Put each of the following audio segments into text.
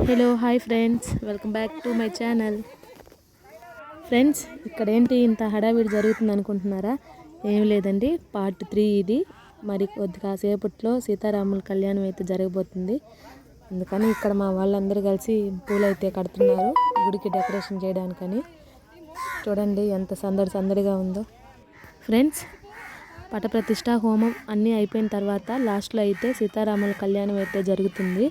Hello hi friends welcome back to my channel friends ఇక్కడ ఏంటి ఇంత హడావిడి జరుగుతుంది అనుకుంటున్నారా ఏం లేదండి పార్ట్ త్రీ ఇది. మరి కొద్ది కాసేపట్లో సీతారాముల కళ్యాణం అయితే జరగబోతుంది. అందుకని ఇక్కడ మా వాళ్ళందరూ కలిసి పూలు అయితే కడుతున్నారు గుడికి డెకరేషన్ చేయడానికని. చూడండి ఎంత సందడి సందడిగా ఉందో. ఫ్రెండ్స్ పటప్రతిష్ట హోమం అన్నీ అయిపోయిన తర్వాత లాస్ట్లో అయితే సీతారాముల కళ్యాణం అయితే జరుగుతుంది.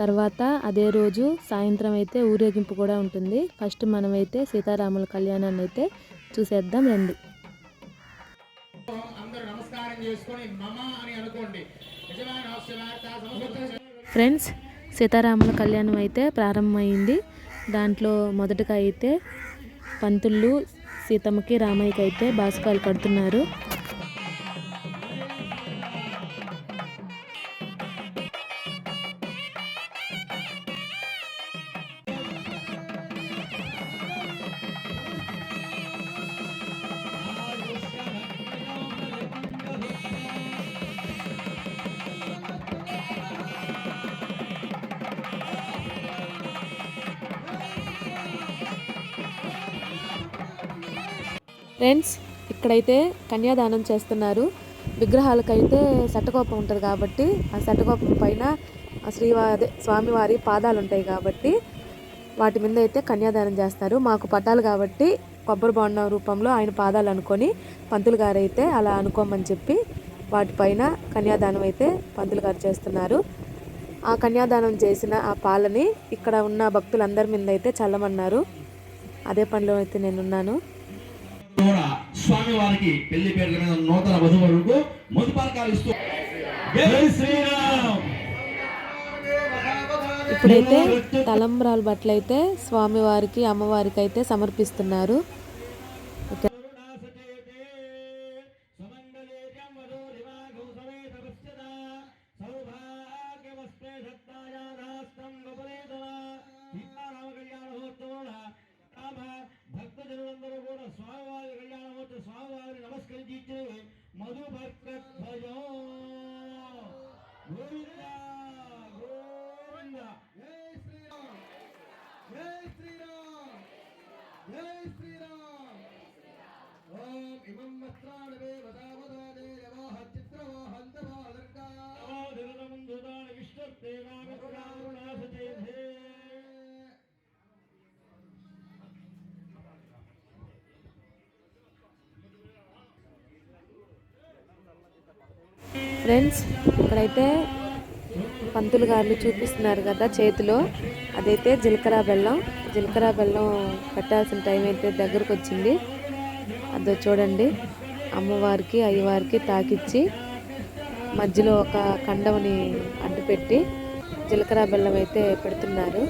తర్వాత అదే రోజు సాయంత్రం అయితే ఊరేగింపు కూడా ఉంటుంది. ఫస్ట్ మనమైతే సీతారాముల కళ్యాణాన్ని అయితే చూసేద్దాం రండి. ఫ్రెండ్స్ సీతారాముల కళ్యాణం అయితే ప్రారంభమైంది. దాంట్లో మొదటగా అయితే పంతుళ్ళు సీతమ్మకి రామయ్యకి అయితే బాసుకాలు కడుతున్నారు. ఫ్రెండ్స్ ఇక్కడైతే కన్యాదానం చేస్తున్నారు. విగ్రహాలకైతే శటకోపం ఉంటుంది కాబట్టి ఆ శటకోపం పైన శ్రీవారి స్వామివారి పాదాలు ఉంటాయి కాబట్టి వాటి మీద అయితే కన్యాదానం చేస్తారు. మాకు పట్టాలు కాబట్టి కొబ్బరి బొండం రూపంలో ఆయన పాదాలు అనుకొని పంతులు గారు అయితే అలా అనుకోమని చెప్పి వాటిపైన కన్యాదానం అయితే పంతులు గారు చేస్తున్నారు. ఆ కన్యాదానం చేసిన ఆ పాలని ఇక్కడ ఉన్న భక్తులందరి మీద అయితే చల్లమన్నారు. అదే పనిలో అయితే నేనున్నాను. కూడా స్వామి వారికి పెళ్ళి పేర్ల మీద నూతన వధువులకు మొదటి పలకాలు ఇస్తూ శ్రీరామ్. ఇప్పుడైతే తలంబ్రాలు బట్టలైతే స్వామివారికి అమ్మవారికి అయితే సమర్పిస్తున్నారు. மதுபர்க்கத்வயோ ஒரு ఫ్రెండ్స్ ఇక్కడైతే పంతులు గారు చూపిస్తున్నారు కదా చేతిలో. అదైతే జీలకర్ర బెల్లం. జీలకర్ర బెల్లం పెట్టాల్సిన టైం అయితే దగ్గరకు వచ్చింది. అదో చూడండి. అమ్మవారికి అయ్యవారికి తాకిచ్చి మధ్యలో ఒక కండవని అడ్డుపెట్టి జీలకర్ర బెల్లం అయితే పెడుతున్నారు.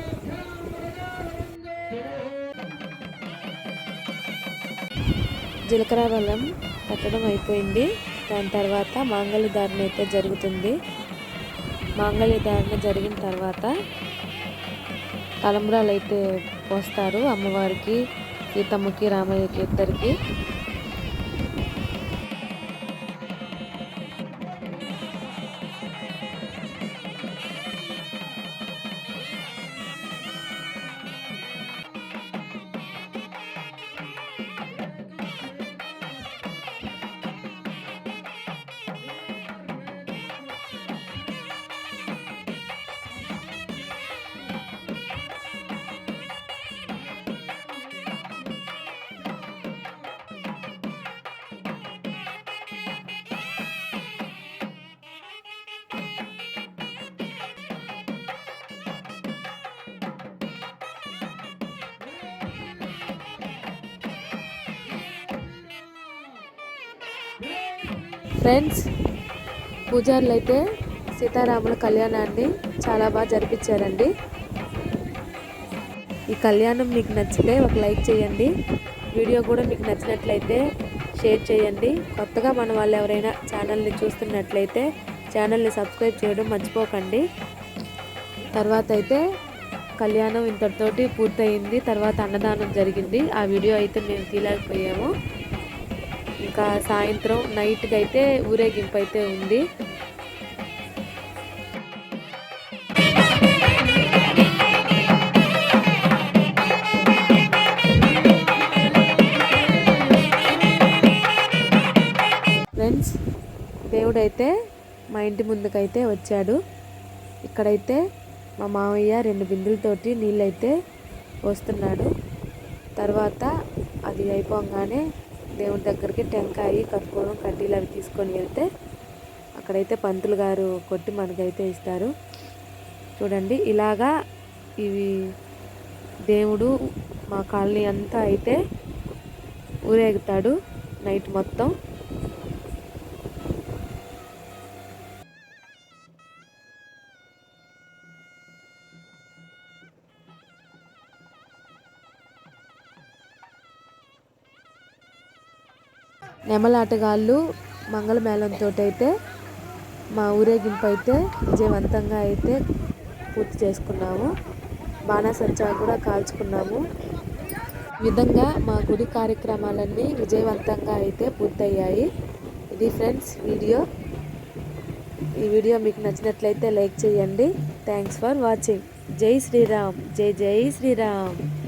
జీలకర్ర బెల్లం పెట్టడం అయిపోయింది. దాని తర్వాత మాంగళ్య ధారణ అయితే జరుగుతుంది. మాంగళ్య ధారణ జరిగిన తర్వాత తలంబ్రాలు అయితే పోస్తారు అమ్మవారికి సీతమ్మకి రామయ్యకి ఇద్దరికి. ఫ్రెండ్స్ పూజారులు అయితే సీతారాముల కళ్యాణాన్ని చాలా బాగా జరిపించారండి. ఈ కళ్యాణం మీకు నచ్చితే ఒక లైక్ చేయండి. వీడియో కూడా మీకు నచ్చినట్లయితే షేర్ చేయండి. కొత్తగా మన వాళ్ళు ఎవరైనా ఛానల్ని చూస్తున్నట్లయితే ఛానల్ని సబ్స్క్రైబ్ చేయడం మర్చిపోకండి. తర్వాత అయితే కళ్యాణం ఇంతటితోటి పూర్తయింది. తర్వాత అన్నదానం జరిగింది. ఆ వీడియో అయితే మేము తీయలేకపోయాము. ఇంకా సాయంత్రం నైట్కి అయితే ఊరేగింపు అయితే ఉంది. ఫ్రెండ్స్ దేవుడైతే మా ఇంటి ముందుకైతే వచ్చాడు. ఇక్కడైతే మా మామయ్య రెండు బిందులతోటి నీళ్ళైతే వస్తున్నాడు తర్వాత అది అయిపోగానే దేవుడి దగ్గరికి టెంకాయ కర్పూరం కడ్డీలు అవి తీసుకొని వెళ్తే అక్కడైతే పంతులు గారు కొట్టి మనకైతే ఇస్తారు. చూడండి ఇలాగా ఇవి దేవుడు మా కాలనీ అంతా అయితే ఊరేగుతాడు నైట్ మొత్తం. నెమలాటగాళ్ళు మంగళమేళంతో అయితే మా ఊరేగింపు అయితే విజయవంతంగా అయితే పూర్తి చేసుకున్నాము. బాణాసంచా కూడా కాల్చుకున్నాము. ఈ విధంగా మా గుడి కార్యక్రమాలన్నీ విజయవంతంగా అయితే పూర్తయ్యాయి. ఇది ఫ్రెండ్స్ వీడియో. ఈ వీడియో మీకు నచ్చినట్లయితే లైక్ చేయండి. Thanks for watching. Jai Sriram. Jai జై శ్రీరామ్.